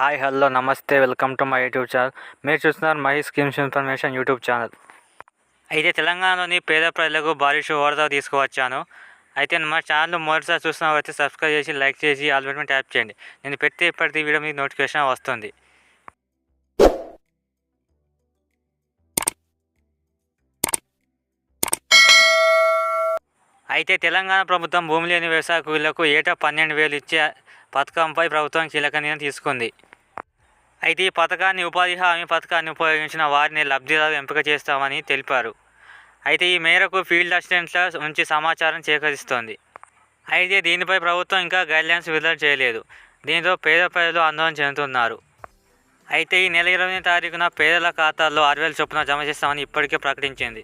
Hi hello namaste welcome to my YouTube channel. మీరు చూస్తున్నారు my schemes information YouTube channel. అయితే తెలంగాణలోని పేద ప్రజలకు భారీ శుభవార్త తీసుకువచ్చాను. అయితే మా ఛానల్ మొదటిసారి చూస్తున్న అయితే సబ్స్క్రైబ్ చేసి లైక్ చేసి ఆల్ బటన్ ట్యాప్ చేయండి. నేను పెట్టే ప్రతి వీడియో మీకు నోటిఫికేషన్ వస్తుంది. అయితే తెలంగాణ ప్రభుత్వం భూమి లేని వ్యవసాయ కూలీలకు ఏటా పన్నెండు వేలు ఇచ్చే పథకంపై ప్రభుత్వం కీలక నిర్ణయం తీసుకుంది. అయితే ఈ పథకాన్ని ఉపాధి హామీ పథకాన్ని ఉపయోగించిన వారిని లబ్ధిదారు ఎంపిక చేస్తామని తెలిపారు. అయితే ఈ మేరకు ఫీల్డ్ అసిస్టెంట్ల నుంచి సమాచారం సేకరిస్తోంది. అయితే దీనిపై ప్రభుత్వం ఇంకా గైడ్లైన్స్ విడుదల చేయలేదు. దీంతో పేద ప్రజలు ఆందోళన చెందుతున్నారు. అయితే ఈ నెల ఇరవై తారీఖున పేదల ఖాతాల్లో ఆరు వేల చొప్పున జమ చేస్తామని ఇప్పటికే ప్రకటించింది.